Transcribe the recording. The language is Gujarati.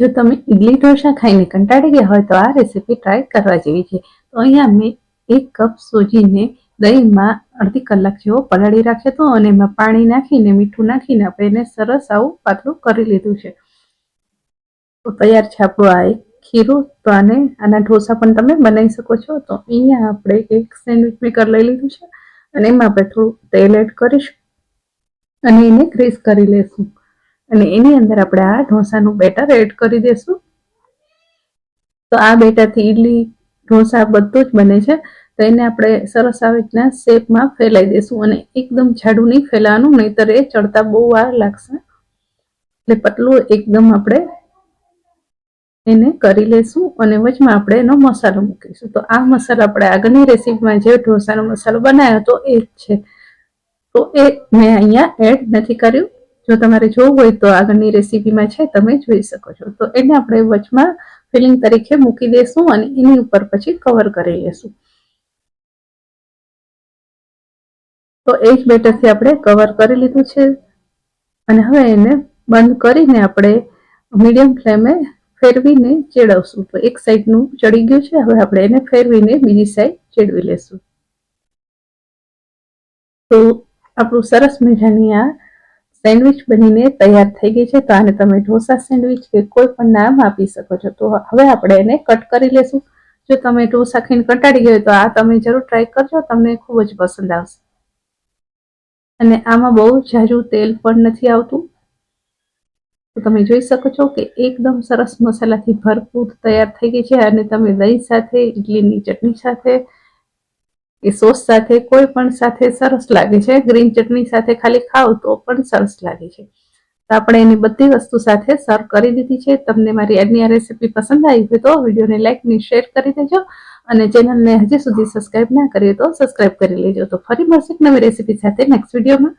જો તમે ઇડલી ઢોસા ખાઈને કંટાળી ગયા હોય તો આ રેસીપી ટ્રાય કરવા જેવી છે. તો અહીંયા મેં એક કપ સોજીને દહીંમાં અડધી કલાક જેવો પલાળી રાખ્યો હતો અને એમાં પાણી નાખીને, મીઠું નાખીને આપણે એને સરસ આવું પાતળું કરી લીધું છે. તો તૈયાર છે આપણું આ એક ખીરું. તો આને, આના ઢોસા પણ તમે બનાવી શકો છો. તો અહીંયા આપણે એક સેન્ડવિચ મેકર લઈ લીધું છે. અને એમાં આપણે થોડું તેલ એડ કરીશું અને એને ગ્રીસ કરી લેશું. અને એની અંદર આપણે આ ઢોસાનું બેટર એડ કરી દેશું. તો આ બેટરથી ઈડલી, ઢોસા બધું જ બને છે. તો એને આપણે સરસ આવી રીતના શેપમાં ફેલાઈ દેશું અને એકદમ જાડું નહીં ફેલાવાનું, નહીતર એ ચડતા બહુ વાર લાગશે. એટલે પતલું એકદમ આપણે એને કરી લેશું અને વચમાં આપણે એનો મસાલો મૂકીશું. તો આ મસાલો આપણે આગળની રેસીપીમાં જે ઢોસાનો મસાલો બનાવ્યો તો એ જ છે. તો એ મેં અહીંયા એડ નથી કર્યું. જો તમારે જોવું હોય તો આગળની રેસીપીમાં છે, તમે જોઈ શકો છો. તો એને આપણે વચમાં ફિલિંગ તરીકે મૂકી દઈશું અને એની ઉપર પછી કવર કરી લેશું. તો એ જ બેટરથી આપણે કવર કરી લીધું છે. અને હવે એને બંધ કરીને આપણે મીડિયમ ફ્લેમે ફેરવીને ચેડવશું. તો એક સાઈડનું ચડી ગયું છે, હવે આપણે એને ફેરવીને બીજી સાઈડ ચેડવી લેશું. તો આપણું સરસ મજાની આ સેન્ડવિચ બનીને તૈયાર થઈ ગઈ છે. તો આને તમે ઢોસા સેન્ડવિચ કે કોઈ પણ નામ આપી શકો છો. તો હવે આપણે એને કટ કરી લેશું. જો તમે ઢોસા ખાઈને કંટાળી ગયો તો આ તમે જરૂર ટ્રાય કરજો. તમને ખૂબ જ પસંદ આવશે. અને આમાં બહુ ઝાઝું તેલ પણ નથી આવતું. તો તમે જોઈ શકો છો કે એકદમ સરસ મસાલાથી ભરપૂર તૈયાર થઈ ગઈ છે. અને તમે દહીં સાથે ઇડલીની ચટણી સાથે કે સોસ સાથે કોઈ પણ સાથે સરસ લાગે છે. ગ્રીન ચટણી સાથે ખાલી ખાવ તો પણ સરસ લાગે છે. તો આપણે એની બધી વસ્તુ સાથે સર્વ કરી દીધી છે. તમને મારી આજની આ રેસીપી પસંદ આવી હોય તો વિડીયોને લાઇક ને શેર કરી દેજો અને ચેનલને હજી સુધી સબસ્ક્રાઇબ ના કરીએ તો સબસ્ક્રાઇબ કરી લેજો. તો ફરી મળશે નવી રેસીપી સાથે નેક્સ્ટ વિડીયોમાં.